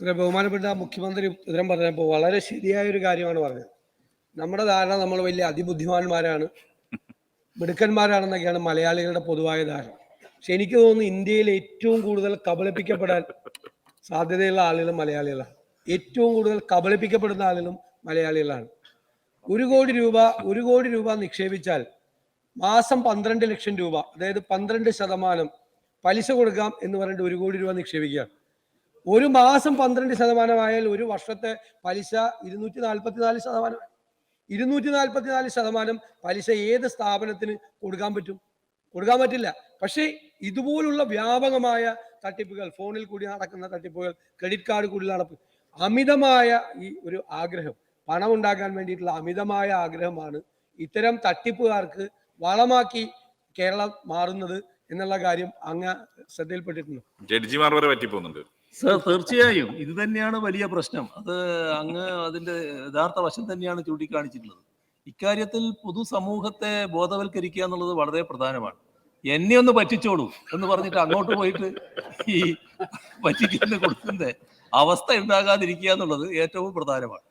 ബഹുമാനപ്പെട്ട മുഖ്യമന്ത്രി ഉത്തരം പറഞ്ഞപ്പോൾ വളരെ ശരിയായ ഒരു കാര്യമാണ് പറഞ്ഞത്. നമ്മുടെ ധാരണ നമ്മൾ വലിയ അതിബുദ്ധിമാന്മാരാണ് മിടുക്കന്മാരാണെന്നൊക്കെയാണ് മലയാളികളുടെ പൊതുവായ ധാരണ. പക്ഷെ എനിക്ക് തോന്നുന്നു ഇന്ത്യയിൽ ഏറ്റവും കൂടുതൽ കബളിപ്പിക്കപ്പെടാൻ സാധ്യതയുള്ള ആളുകൾ മലയാളികളാണ്. ഏറ്റവും കൂടുതൽ കബളിപ്പിക്കപ്പെടുന്ന ആളുകളും മലയാളികളാണ്. ഒരു കോടി രൂപ ഒരു കോടി രൂപ നിക്ഷേപിച്ചാൽ മാസം പന്ത്രണ്ട് ലക്ഷം രൂപ അതായത് പന്ത്രണ്ട് ശതമാനം പലിശ കൊടുക്കാം എന്ന് പറഞ്ഞിട്ട് ഒരു കോടി രൂപ നിക്ഷേപിക്കുകയാണ്. ഒരു മാസം പന്ത്രണ്ട് ശതമാനമായാൽ ഒരു വർഷത്തെ പലിശ ഇരുന്നൂറ്റി നാൽപ്പത്തിനാല് ശതമാനം. ഇരുന്നൂറ്റി നാൽപ്പത്തിനാല് ശതമാനം പലിശ ഏത് സ്ഥാപനത്തിന് കൊടുക്കാൻ പറ്റും? കൊടുക്കാൻ പറ്റില്ല. പക്ഷേ ഇതുപോലുള്ള വ്യാപകമായ തട്ടിപ്പുകൾ ഫോണിൽ കൂടി നടക്കുന്ന തട്ടിപ്പുകൾ ക്രെഡിറ്റ് കാർഡ് കൂടി നടപ്പ് അമിതമായ ഈ ഒരു ആഗ്രഹം പണം ഉണ്ടാക്കാൻ വേണ്ടിയിട്ടുള്ള അമിതമായ ആഗ്രഹമാണ് ഇത്തരം തട്ടിപ്പുകാർക്ക് വളമാക്കി കേരളം മാറുന്നത് എന്നുള്ള കാര്യം അങ്ങ് ശ്രദ്ധയിൽപ്പെട്ടിട്ടുണ്ട്. ജഡ്ജിമാർ വരെ പറ്റിപ്പോകുന്നുണ്ട്. സർ തീർച്ചയായും. ഇത് തന്നെയാണ് വലിയ പ്രശ്നം. അത് അങ്ങ് അതിന്റെ യഥാർത്ഥ വശം തന്നെയാണ് ചൂണ്ടിക്കാണിച്ചിട്ടുള്ളത്. ഇക്കാര്യത്തിൽ പൊതുസമൂഹത്തെ ബോധവൽക്കരിക്കുക എന്നുള്ളത് വളരെ പ്രധാനമാണ്. എന്നെ ഒന്ന് പറ്റിച്ചോളൂ എന്ന് പറഞ്ഞിട്ട് അങ്ങോട്ട് പോയിട്ട് ഈ പറ്റിക്കുന്ന കൊടുക്കുന്ന അവസ്ഥ ഉണ്ടാകാതിരിക്കുക എന്നുള്ളത് ഏറ്റവും പ്രധാനമാണ്.